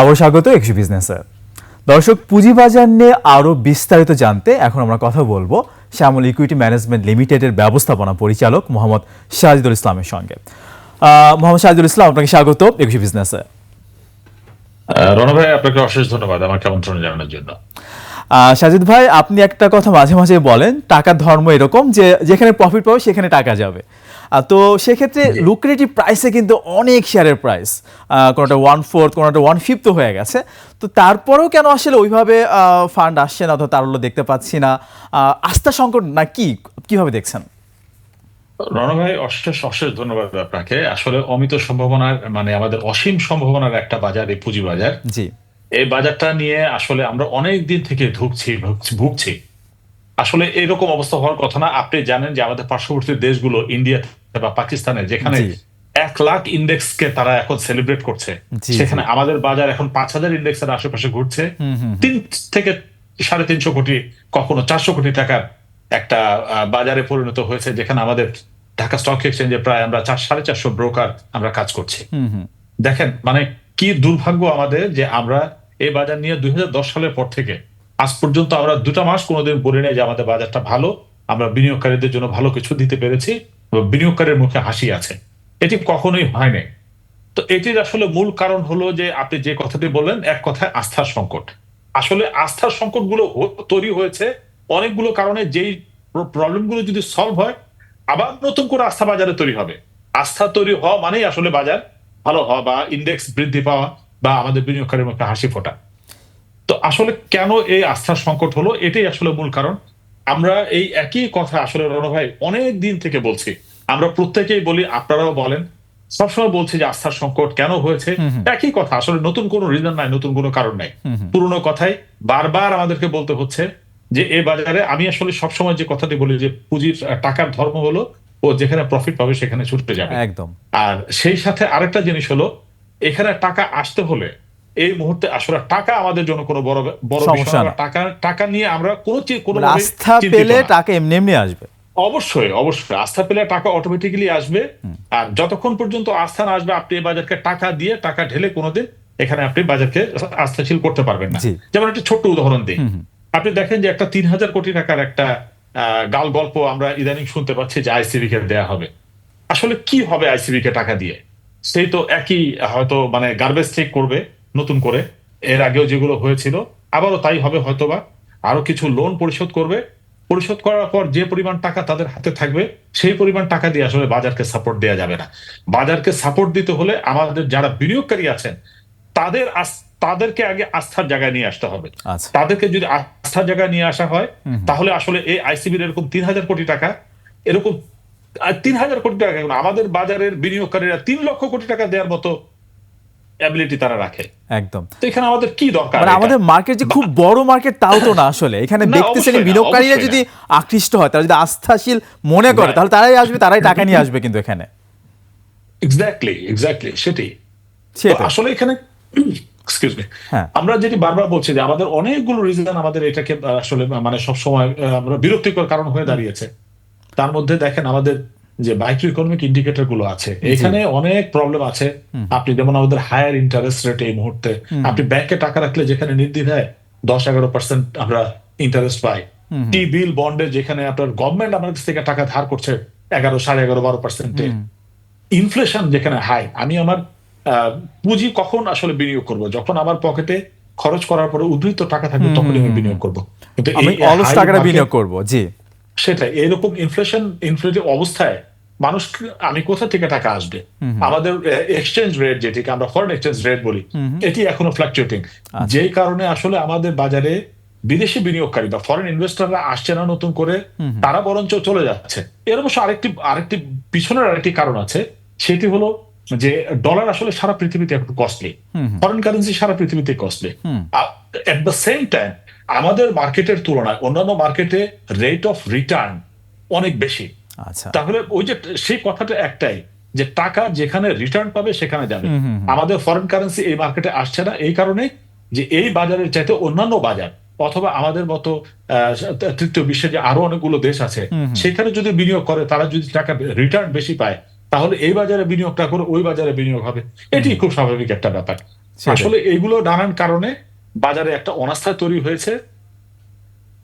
আবার স্বাগত একশো বিজনেসে। দর্শক পুঁজিবাজার নিয়ে আরও বিস্তারিত জানতে এখন আমরা কথা বলব শ্যামল ইকুইটি ম্যানেজমেন্ট লিমিটেডের ব্যবস্থাপনা পরিচালক মোহাম্মদ শাহিদুল ইসলামের সঙ্গে। মোহাম্মদ শাহিদুল ইসলাম আপনাকে স্বাগত একুশে বিজনেসে। রণ ভাই আপনাকে অশেষ ধন্যবাদ আমাকে আমন্ত্রণ জানানোর জন্য। সাজিদ ভাই আপনি একটা কথা মাঝে মাঝে বলেন টাকার ধর্ম এরকম যে যেখানে প্রফিট পাবে সেখানে টাকা যাবে। তো সেক্ষেত্রে লুক্রেটিভ প্রাইসে কিন্তু অনেক শেয়ারের প্রাইস কোনোটা ওয়ান ফোর্থ কোনোটা ওয়ান ফিফথ হয়ে গেছে। তো তারপরেও কেন আসলে ওইভাবে ফান্ড আসছে না অথবা তারল্য দেখতে পাচ্ছি না? আস্থা সংকট না কি? কীভাবে দেখছেন? রণ ভাই অশেষ অশেষ ধন্যবাদ আপনাকে। আসলে অমিত সম্ভাবনার মানে আমাদের অসীম সম্ভাবনার একটা বাজার এই পুঁজি বাজার। জি। এই বাজারটা নিয়ে আসলে আমরা অনেক দিন থেকে ধুকছি ভুগছি- ভুগছি। আসলে এরকম অবস্থা হওয়ার কথা না। আপনি জানেন যে আমাদের পার্শ্ববর্তী দেশগুলো ইন্ডিয়া বা পাকিস্তানে যেখানে এক লাখ ইন্ডেক্সকে তারা এখন সেলিব্রেট করছে। সেখানে আমাদের বাজার এখন পাঁচ হাজার ইন্ডেক্সের আশেপাশে ঘুরছে। তিন থেকে সাড়ে তিনশো কোটি কখনো চারশো কোটি টাকার একটা বাজারে পরিণত হয়েছে যেখানে আমাদের ঢাকা স্টক এক্সচেঞ্জে প্রায় আমরা চার সাড়ে চারশো ব্রোকার আমরা কাজ করছি। দেখেন মানে কি দুর্ভাগ্য আমাদের যে আমরা এই বাজার নিয়ে দুই হাজার দশ সালের পর থেকে আজ পর্যন্ত আমরা দুটা মাস কোনোদিন বলি নাই যে আমাদের বাজারটা ভালো আমরা বিনিয়োগকারীদের জন্য ভালো কিছু দিতে পেরেছি। বিনিয়োগকারীর মুখে হাসি আছে। এটি কখনোই হয় নাই। তো এটির আসলে মূল কারণ হলো যে আপনি যে কথাটি বললেন, এক কথায় আস্থার সংকট। আসলে আস্থার সংকটগুলো তৈরি হয়েছে অনেকগুলো কারণে, যেই প্রবলেমগুলো যদি সলভ হয়, আবার নতুন করে আস্থা বাজারে তৈরি হবে। আস্থা তৈরি হওয়া মানেই আসলে বাজার ভালো হওয়া বা ইন্ডেক্স বৃদ্ধি পাওয়া বা আমাদের বিনিয়োগকারীর মধ্যে হাসি ফোটা। তো আসলে কেন এই আস্থার সংকট হলো? এটাই আসলে মূল কারণ। আমরা এই একই কথা আসলে রণ ভাই অনেক দিন থেকে বলছি। আমরা প্রত্যেকেই বলি আপনারাও বলেন সবসময় বলছি যে আস্থার সংকট কেন হয়েছে? একই কথা আসলে নতুন কোনো রিজন নাই নতুন কোনো কারণ নাই। পুরনো কথাই বারবার আমাদেরকে বলতে হচ্ছে যে এ বাজারে আমি আসলে সবসময় যে কথাটি বলি যে পুঁজির টাকার ধর্ম হলো ও যেখানে প্রফিট পাবে সেখানে ছুটতে যাবে। একদম। আর সেই সাথে আরেকটা জিনিস হলো এখানে টাকা আসতে হলে এই মুহূর্তে আসলে টাকা আমাদের জন্য কোনো বড় বড় বিষয়। টাকা টাকা নিয়ে আমরা কোনো কোনো মানে আস্থা পেলে টাকা এমনি এমনি আসবে। অবশ্যই অবশ্যই। আস্থা পেলে টাকা অটোমেটিক্যালি আসবে। আর যতক্ষণ পর্যন্ত আস্থা না আসবে আপনি এই বাজারকে টাকা দিয়ে টাকা ঢেলে কোনোদিন এখানে আপনি বাজারকে আস্থাশীল করতে পারবেন না। যেমন একটা ছোট্ট উদাহরণ দিই। আপনি দেখেন যে একটা তিন হাজার কোটি টাকার একটা আহ, গাল গল্প আমরা ইদানিং শুনতে পাচ্ছি যে আইসিবি কে দেয়া হবে। আসলে কি হবে আইসিবি কে টাকা দিয়ে? সেই তো একই হয়তো মানে গার্বেজ চেক করবে। নতুন করে। এর আগেও যেগুলো হয়েছিল আবারও তাই হবে হয়তোবা। আরও কিছু লোন পরিশোধ করবে। পরিশোধ করার পর যে পরিমাণ টাকা তাদের হাতে থাকবে সেই পরিমাণ টাকা দিয়ে আসলে বাজারকে সাপোর্ট দেওয়া যাবে না। বাজারকে সাপোর্ট দিতে হলে আমাদের যারা বিনিয়োগকারী আছেন তাদের তাদেরকে আগে আস্থার জায়গায় নিয়ে আসতে হবে। আচ্ছা। তাদেরকে যদি আস্থার জায়গায় নিয়ে আসা হয় তাহলে আসলে এই আইসিবির এরকম তিন হাজার কোটি টাকা এরকম তিন হাজার কোটি টাকা আমাদের বাজারের বিনিয়োগকারীরা তিন লক্ষ কোটি টাকা দেওয়ার মতো অ্যাবিলিটি তারা রাখে। একদম। তো এখানে আমাদের কি দরকার মানে আমাদের মার্কেট যে খুব বড় মার্কেট তাও তো না আসলে। এখানে দেখতেছেন বিনিয়োগকারীরা যদি আকৃষ্ট হয় তারা যদি আস্থাশীল মনে করে তাহলে তারাই আসবে তারাই টাকা নিয়ে আসবে কিন্তু এখানে। এক্স্যাক্টলি এক্স্যাক্টলি সেটি আসলে এখানে এক্সকিউজ মি হ্যাঁ। আমরা যেটি বারবার বলছি যে আমাদের অনেকগুলো রিজন আমাদের এটাকে আসলে মানে সবসময় আমরা বিরক্তিকর কারণ হয়ে দাঁড়িয়েছে। তার মধ্যে দেখেন আমাদের যে মাইক্রো ইকোনমিক ইন্ডিকেটরগুলো আছে এখানে অনেক প্রবলেম আছে। আপনি যেমন আমাদের হায়ার ইন্টারেস্ট রেট এই মুহূর্তে আপনি ব্যাংকে টাকা রাখলে যেখানে নির্দ্বিধায় দশ এগারো পার্সেন্ট আমরা ইন্টারেস্ট পাই। টি বিল বন্ডে যেখানে আপনার গভর্নমেন্ট আমার কাছ থেকে টাকা ধার করছে এগারো সাড়ে এগারো বারো পার্সেন্টে ইনফ্লেশন যেখানে হাই আমি আমার পুঁজি কখন আসলে বিনিয়োগ করব? যখন আমার পকেটে খরচ করার পরে উদ্ধৃত টাকা থাকবে তখনই আমি বিনিয়োগ করব। কিন্তু আমি এই অলস টাকাটা বিনিয়োগ করব জি। সেটাই এরকম ইনফ্লেশন ইনফ্লেটিভ অবস্থায় মানুষ আমি কোথা থেকে টাকা আসবে? আমাদের এক্সচেঞ্জ রেট যেটিকে আমরা ফরেন এক্সচেঞ্জ রেট বলি এটি এখনও ফ্লাকচুয়েটিং যেই কারণে আসলে আমাদের বাজারে বিদেশি বিনিয়োগকারী বা ফরেন ইনভেস্টররা আসছে না নতুন করে তারা বরঞ্চ চলে যাচ্ছে। এর অবশ্য আরেকটি আরেকটি পিছনের আরেকটি কারণ আছে সেটি হলো যে ডলার আসলে সারা পৃথিবীতে একটু কস্টলি ফরেন কারেন্সি সারা পৃথিবীতে costly at the same time আমাদের মার্কেটের তুলনায় অন্যান্য মার্কেটে রেট অফ রিটার্ন অনেক বেশি। আচ্ছা তাহলে ওই যে সেই কথাটা একটাই যে টাকা যেখানে রিটার্ন পাবে সেখানে যাবে। আমাদের ফরেন কারেন্সি এই মার্কেটে আসছে না এই কারণে যে এই বাজারের চাইতে অন্যান্য বাজার অথবা আমাদের মতো তৃতীয় বিশ্বে যে আরও অনেকগুলো দেশ আছে সেখানে যদি বিনিয়োগ করে তারা যদি টাকা রিটার্ন বেশি পায় তাহলে এই বাজারে বিনিয়োগটা করে ওই বাজারে বিনিয়োগ হবে। এটি খুব স্বাভাবিক একটা ব্যাপার। আসলে এইগুলো নানান কারণে বাজারে একটা অনাস্থা তৈরি হয়েছে।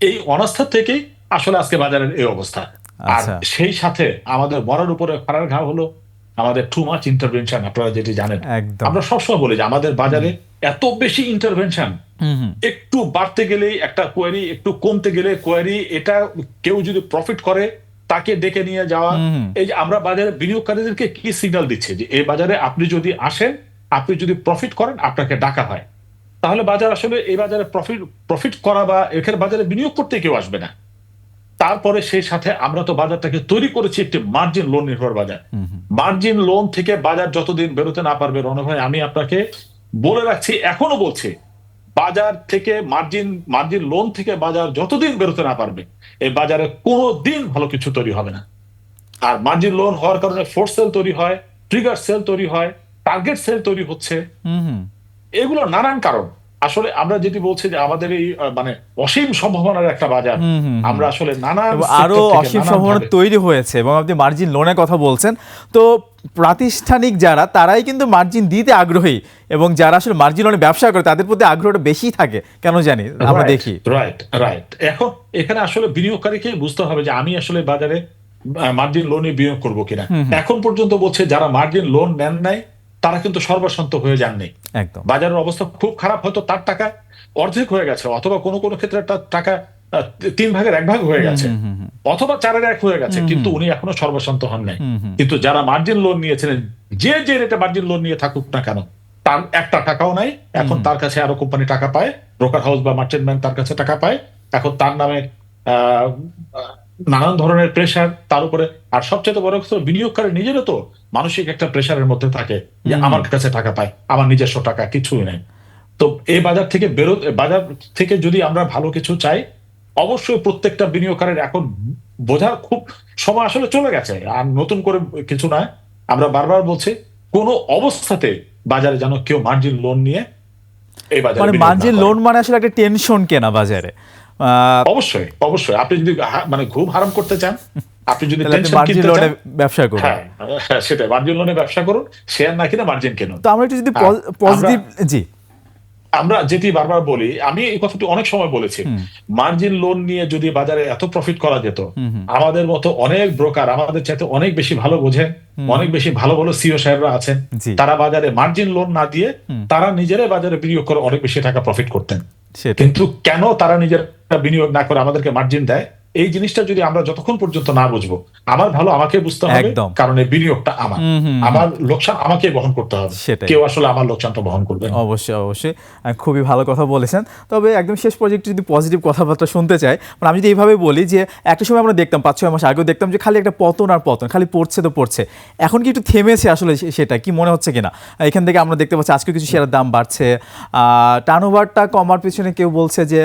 এই অনাস্থা থেকেই আসলে আজকে বাজারের এই অবস্থা। আর আচ্ছা। সেই সাথে আমাদের বড়ার উপরে ফাড়ার ঘা হলো আমাদের টু মাচ ইন্টারভেনশন আপনারা যেটি জানেন। আমরা সবসময় বলি যে আমাদের বাজারে এত বেশি ইন্টারভেনশন একটু বাড়তে গেলেই একটা কোয়ারি একটু কমতে গেলে কোয়ারি এটা কেউ যদি প্রফিট করে তাকে ডেকে নিয়ে যাওয়া। এই যে আমরা বাজারে বিনিয়োগকারীদেরকে কি সিগন্যাল দিচ্ছে? যে এই বাজারে আপনি যদি আসেন আপনি যদি প্রফিট করেন আপনাকে ডাকা হয়। তাহলে বাজার আসলে এই বাজারে প্রফিট প্রফিট করা বা এখানে বাজারে বিনিয়োগ করতে কেউ আসবে না। তারপরে সেই সাথে আমরা তো বাজারটাকে তৈরি করেছি একটি মার্জিন লোন নির্ভর বাজার। মার্জিন লোন থেকে বাজার যতদিন বেরোতে না পারবে রণ ভাই আমি আপনাকে বলে রাখছি এখনও বলছি বাজার থেকে মার্জিন মার্জিন লোন থেকে বাজার যতদিন বেরোতে না পারবে এই বাজারে কোনো দিন ভালো কিছু তৈরি হবে না আর মার্জিন লোন হওয়ার কারণে ফোর্স সেল তৈরি হয় ট্রিগার সেল তৈরি হয় টার্গেট সেল তৈরি হচ্ছে। এগুলো নানান কারণ আসলে আমরা যেটি বলছি যে আমাদের এই মানে অসীম সম্ভাবনার একটা বাজার। আমরা আসলে sector আরও অসীম সম্ভাবনা তৈরি হয়েছে এবং আপনি মার্জিন লোনের কথা বলছেন তো প্রাতিষ্ঠানিক যারা তারাই কিন্তু মার্জিন দিতে আগ্রহী এবং যারা আসলে মার্জিন লোনে ব্যবসা করে তাদের প্রতি আগ্রহটা বেশি থাকে কেন জানি? আমরা দেখি। রাইট রাইট এখন এখানে আসলে বিনিয়োগকারীকে বুঝতে হবে যে আমি আসলে বাজারে মার্জিন লোনে বিনিয়োগ করব কিনা। এখন পর্যন্ত বলছে যারা মার্জিন লোন নেন নাই তারা কিন্তু সর্বশান্ত হয়ে যাননি। বাজারের অবস্থা খুব খারাপ হয়তো তার টাকা অর্ধেক হয়ে গেছে অথবা কোনো কোনো ক্ষেত্রে তার টাকা তিন ভাগের এক ভাগ হয়ে গেছে। অথবা চারের এক হয়ে গেছে কিন্তু উনি এখনও সর্বশান্ত হন নাই। কিন্তু যারা মার্জিন লোন নিয়েছিলেন যে যে রেটে মার্জিন লোন নিয়ে থাকুক না কেন তার একটা টাকাও নাই এখন তার কাছে আরও কোম্পানি টাকা পায় ব্রোকার হাউস বা মার্চেন্ট ব্যাংক তার কাছে টাকা পায় এখন তার নামে আহ, নানান ধরনের প্রেশার তার উপরে আর সবচেয়ে বড় কথা বিনিয়োগকারী নিজেরও তো মানসিক একটা প্রেশারের মধ্যে থাকে যে আমার কাছে টাকা পায় আমার নিজস্ব টাকা কিছুই নেই। তো এই বাজার থেকে বেরো বাজার থেকে যদি আমরা ভালো কিছু চাই অবশ্যই প্রত্যেকটা বিনিয়োগকারীর এখন বোঝার খুব সময় আসলে চলে গেছে। আর নতুন করে কিছু নয় আমরা বারবার বলছি কোনো অবস্থাতে বাজারে যেন কেউ মার্জিন লোন নিয়ে এই বাজারে মানে মার্জিন লোন মানে আসলে একটা টেনশন কেনা বাজারে। অবশ্যই অবশ্যই। আপনি যদি মানে ঘুম হারাম করতে চান আপনি যদি টেনশন মার্জিন কিনতে চান ব্যবসা করুন। হ্যাঁ হ্যাঁ, সেটাই। মার্জিন লোনে ব্যবসা করুন শেয়ার না কিনে মার্জিন কিনুন। তো আমরা একটু যদি হ্যাঁ, পজিটিভ জি। আমরা যেটি বারবার বলি আমি এই কথাটি অনেক সময় বলেছি। মার্জিন লোন নিয়ে যদি বাজারে এত প্রফিট করা যেত আমাদের মতো অনেক ব্রোকার আমাদের চাইতে অনেক বেশি ভালো বোঝে অনেক বেশি ভালো ভালো সিও সাহেবরা আছেন। তারা বাজারে মার্জিন লোন না দিয়ে তারা নিজেরাই বাজারে বিনিয়োগ করে অনেক বেশি টাকা প্রফিট করতেন। কিন্তু কেন তারা নিজের বিনিয়োগ না করে আমাদেরকে মার্জিন দেয়? এই জিনিসটা যদি আমরা যতক্ষণ পর্যন্ত না বুঝব আমার ভালো আমাকে বুঝতে হবে কারণ এই বিনিয়োগটা আমার। আমার লোকসান আমাকে বহন করতে হবে। কেউ আসলে আমার লোকসানটা বহন করবে অবশ্যই অবশ্যই। খুবই ভালো কথা বলেছেন। তবে একদম শেষ পর্যায়ে যদি পজিটিভ কথাবার্তা শুনতে চাই মানে আমি যদি এইভাবে বলি যে একটা সময় আমরা দেখতাম পাঁচ ছয় মাস আগেও দেখতাম যে খালি একটা পতন আর পতন খালি পড়ছে তো পড়ছে। এখন কি একটু থেমেছে আসলে সেটা কি মনে হচ্ছে কিনা? এখান থেকে আমরা দেখতে পাচ্ছি আজকে কিছু শেয়ারের দাম বাড়ছে। টার্ন ওভারটা কমার পিছনে কেউ বলছে যে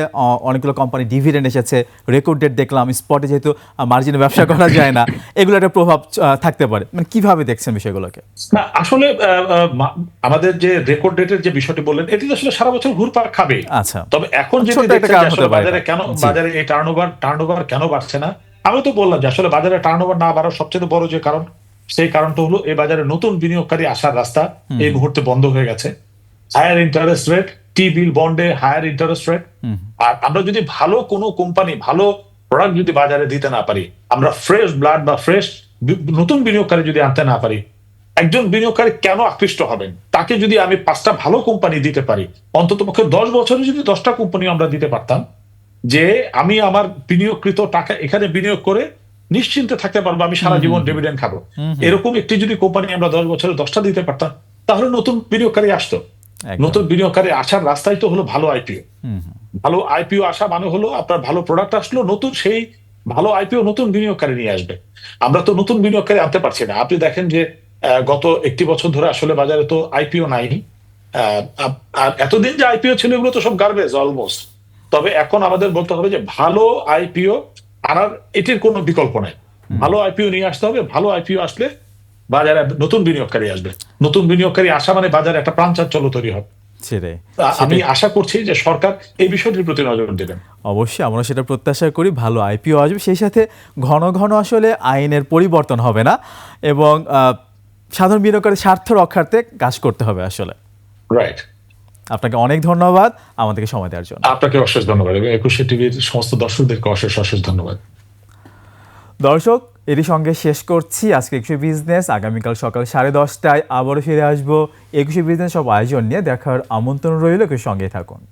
অনেকগুলো কোম্পানি ডিভিডেন্ড এসেছে রেকর্ড ডেট দেখলাম। স্পটে যেহেতু মার্জিনে ব্যবসা করা যায় না এগুলো একটা প্রভাব থাকতে পারে। মানে কীভাবে দেখছেন বিষয়গুলোকে? না আসলে আমাদের যে রেকর্ড ডেটের যে বিষয়টি বললেন এটি তো আসলে সারা বছর ঘুরপাক খাবে আচ্ছা। তবে এখন যেটি দেখছেন আসলে বাজারে। কেন। বাজারে এই টার্নওভার টার্নওভার কেন বাড়ছে না? আমি তো বললাম যে আসলে বাজারে টার্নওভার না বাড়ার সবচেয়ে বড় যে কারণ সেই কারণটা হলো এই বাজারে নতুন বিনিয়োগকারী আসার রাস্তা এই মুহূর্তে বন্ধ হয়ে গেছে। Higher interest rate T bill বন্ডে হায়ার ইন্টারেস্ট রেট আর আমরা যদি ভালো কোনো কোম্পানি ভালো প্রোডাক্ট যদি বাজারে দিতে না পারি আমরা ফ্রেশ ব্লাড বা ফ্রেশ নতুন বিনিয়োগকারী যদি আনতে না পারি একজন বিনিয়োগকারী কেন আকৃষ্ট হবেন? তাকে যদি আমি পাঁচটা ভালো কোম্পানি দিতে পারি অন্তত পক্ষে দশ বছরে যদি দশটা কোম্পানি আমরা দিতে পারতাম যে আমি আমার বিনিয়োগকৃত টাকা এখানে বিনিয়োগ করে নিশ্চিন্তে থাকতে পারব আমি সারা জীবন ডিভিডেন্ড খাব। এরকম একটি যদি কোম্পানি আমরা দশ বছরে দশটা দিতে পারতাম তাহলে নতুন বিনিয়োগকারী আসতো। নতুন বিনিয়োগকারী আসার রাস্তাই তো হলো ভালো আইপিও ভালো আইপিও আসা মানে হলো আপনার ভালো প্রোডাক্ট আসলো নতুন সেই ভালো আইপিও নতুন বিনিয়োগকারী নিয়ে আসবে। আমরা তো নতুন বিনিয়োগকারী আনতে পারছি না। আপনি দেখেন যে গত একটি বছর ধরে আসলে বাজারে তো আইপিও নাই আর এতদিন যে আইপিও ছিল এগুলো তো সব গার্বেজ অলমোস্ট তবে এখন আমাদের বলতে হবে যে ভালো আইপিও আনার এটির কোনো বিকল্প নাই। ভালো আইপিও নিয়ে আসতে হবে ভালো আইপিও আসলে বাজারে নতুন বিনিয়োগকারী আসবে। নতুন বিনিয়োগকারী আসা মানে বাজারে একটা প্রাণ চাঞ্চল্য তৈরি হবে আমি আশা করছি যে সরকার এই বিষয়টির প্রতি নজর দেবেন। অবশ্যই আমরা সেটা প্রত্যাশা করি ভালো আইপিও আসবে। সেই সাথে ঘন ঘন আসলে আইনের পরিবর্তন হবে না এবং সাধারণ বিনিয়োগকারীর স্বার্থ রক্ষার্থে কাজ করতে হবে আসলে। রাইট আপনাকে অনেক ধন্যবাদ আমাদেরকে সময় দেওয়ার জন্য। আপনাকে অশেষ ধন্যবাদ। এবং একুশে টিভির সমস্ত দর্শকদেরকে অশেষ অশেষ ধন্যবাদ। দর্শক এরই সঙ্গে শেষ করছি আজকে একুশে বিজনেস আগামীকাল সকাল সাড়ে দশটায় আবারও ফিরে আসব। একুশে বিজনেস সব আয়োজন নিয়ে দেখার আমন্ত্রণ রইল। কেউ সঙ্গে থাকুন।